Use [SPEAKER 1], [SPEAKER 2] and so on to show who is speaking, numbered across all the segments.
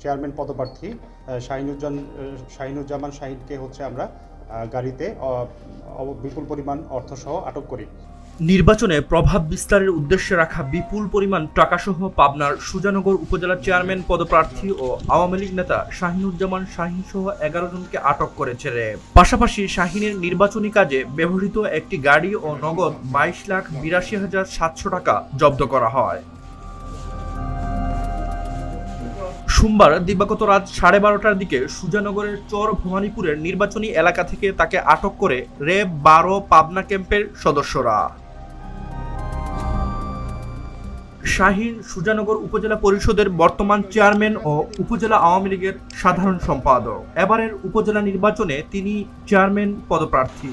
[SPEAKER 1] Chairman পদপ্রার্থী শাহিনুজ্জান শাহিনুজ্জামান শাহিনকে হচ্ছে আমরা গাড়িতে বিপুল পরিমাণ অর্থসহ আটক করি।
[SPEAKER 2] নির্বাচনে প্রভাব বিস্তারের উদ্দেশ্যে রাখা বিপুল পরিমাণ টাকাসহ পাবনার সুজানগর উপজেলার চেয়ারম্যান পদপ্রার্থী ও আওয়ামী লীগ নেতা শাহিনুজ্জামান শাহিন সহ এগারো জনকে আটক করেছে পাশাপাশি শাহিনের নির্বাচনী কাজে ব্যবহৃত একটি গাড়ি ও নগদ বাইশ লাখ বিরাশি হাজার সাতশো টাকা জব্দ করা হয়। সোমবার দিবাগত রাত সাড়ে বারোটার দিকে সুজানগরের চর ভবানীপুরের নির্বাচনী এলাকা থেকে তাকে আটক করে র্যাব বারো পাবনা ক্যাম্পের সদস্যরা। শাহিন সুজানগর উপজেলা পরিষদের বর্তমান চেয়ারম্যান ও উপজেলা আওয়ামী লীগের সাধারণ সম্পাদক। এবারের উপজেলা নির্বাচনে তিনি চেয়ারম্যান পদপ্রার্থী।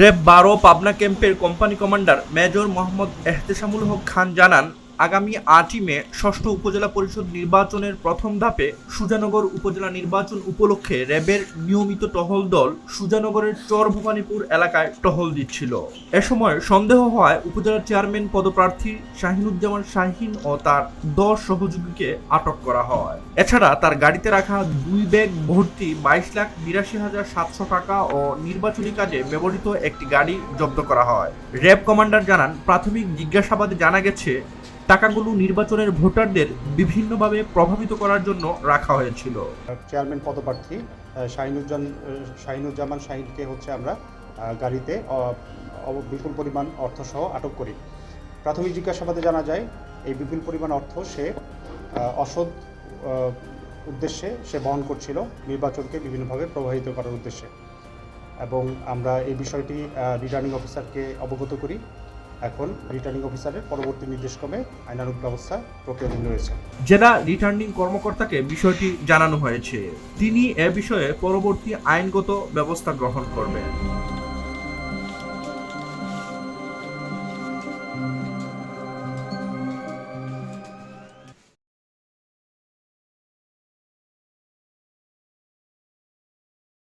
[SPEAKER 2] র্যাব বারো পাবনা ক্যাম্পের company commander major Mohammad Ehteshamul Haque Khan জানান আগামী আটই মে ষষ্ঠ উপজেলা পরিষদ নির্বাচনের প্রথম ধাপে সুজানগর উপজেলা নির্বাচন উপলক্ষে র্যাবের নিয়মিত টহল দল সুজানগরের চর ভবানীপুর এলাকায় টহল দিচ্ছিল। এ সময় সন্দেহ হওয়ায় উপজেলা চেয়ারম্যান পদপ্রার্থী শাহিনুজ্জামান শাহিন ও তার দশ সহযোগীকে আটক করা হয়। এছাড়া তার গাড়িতে রাখা দুই ব্যাগ ভর্তি বাইশ লাখ বিরাশি হাজার সাতশো টাকা ও নির্বাচনী কাজে ব্যবহৃত একটি গাড়ি জব্দ করা হয়। র্যাব কমান্ডার জানান, প্রাথমিক জিজ্ঞাসাবাদে জানা গেছে টাকাগুলো নির্বাচনের ভোটারদের বিভিন্নভাবে প্রভাবিত করার জন্য রাখা হয়েছিল।
[SPEAKER 1] চেয়ারম্যান পদপ্রার্থী শাহিনুজ্জান শাহিনুজ্জামান শাহিনকে হচ্ছে আমরা গাড়িতে বিপুল পরিমাণ অর্থসহ আটক করি। প্রাথমিক জিজ্ঞাসাবাদে জানা যায়, এই বিপুল পরিমাণ অর্থ সে অসৎ উদ্দেশ্যে সে বহন করছিল নির্বাচনকে বিভিন্নভাবে প্রভাবিত করার উদ্দেশ্যে। এবং আমরা এই বিষয়টি রিটার্নিং অফিসারকে অবগত করি। এখন রিটার্নিং অফিসারের পরবর্তী নির্দেশক্রমে আইনানুগ ব্যবস্থা প্রক্রিয়াধীন রয়েছে।
[SPEAKER 2] জেলা রিটার্নিং কর্মকর্তাকে বিষয়টি জানানো হয়েছে। তিনি এ বিষয়ে পরবর্তী আইনগত ব্যবস্থা গ্রহণ করবেন।